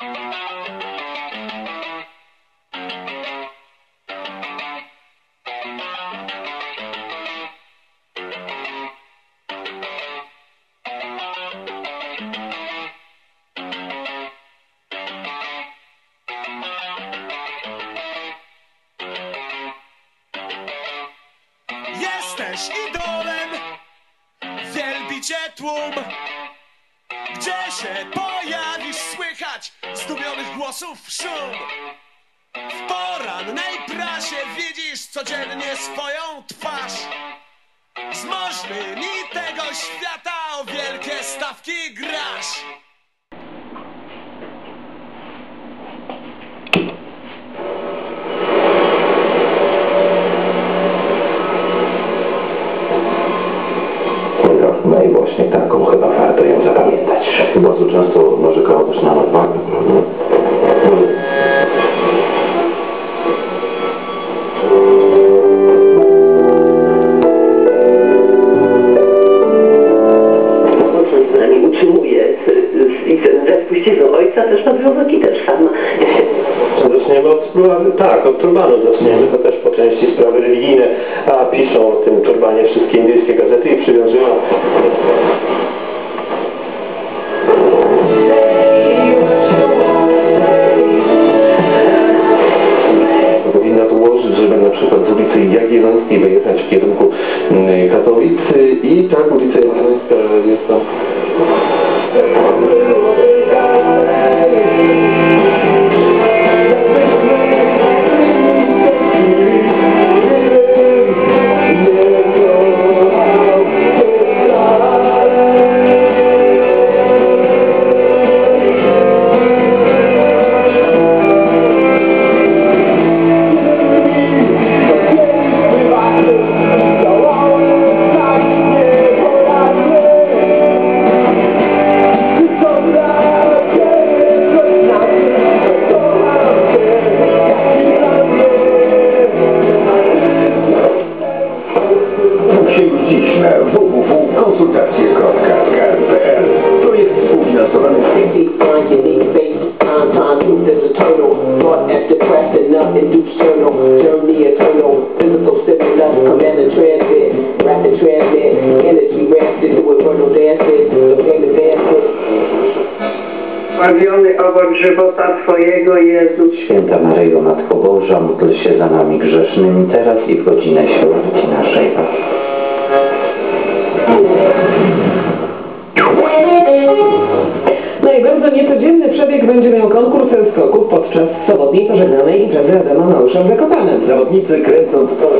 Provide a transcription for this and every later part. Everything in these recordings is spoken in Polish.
Jesteś idolem, tłum, gdzie się pojawisz Zdumionych głosów szum. W porannej prasie widzisz codziennie swoją twarz. Z możnymi tego świata o wielkie stawki grasz właśnie taką chyba warto ją zapamiętać. Bardzo często narzekała też na nadwagę. z nami utrzymuje i z, ze spuścizną ojca też ma związek i też sama. Zaczniemy od sprawy, tak, od turbanu zaczniemy, to też po części sprawy religijne, a piszą o tym turbanie wszystkie indyjskie gazety i przywiązują. Powinna to ułożyć, żeby na przykład z ulicy Jagiellońskiej wyjechać w kierunku mm, Katowic i tak ulica Jagiellońska jest tam. Thank you. Eternal. Thought after craft enough, induced journal, journey eternal. Physical stimulus, command and transit, rapid transit, energy rested, do eternal dances, the game advances. Bawiony owoc żywota Twojego, Jezus. Święta Maryjo, Matko Boża, módl się za nami grzesznymi teraz i w godzinę śmierci naszej. No i bardzo niecodzienny przebieg będzie miał konkurs skoków podczas sobotniej pożegnanej imprezy Adama Małysza w Zakopanem. Zawodnicy kręcąc to...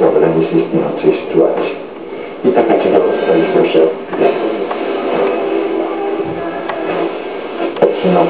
Dobre niż istniejącej sytuacji. I taka ciekawostka jest jeszcze. No.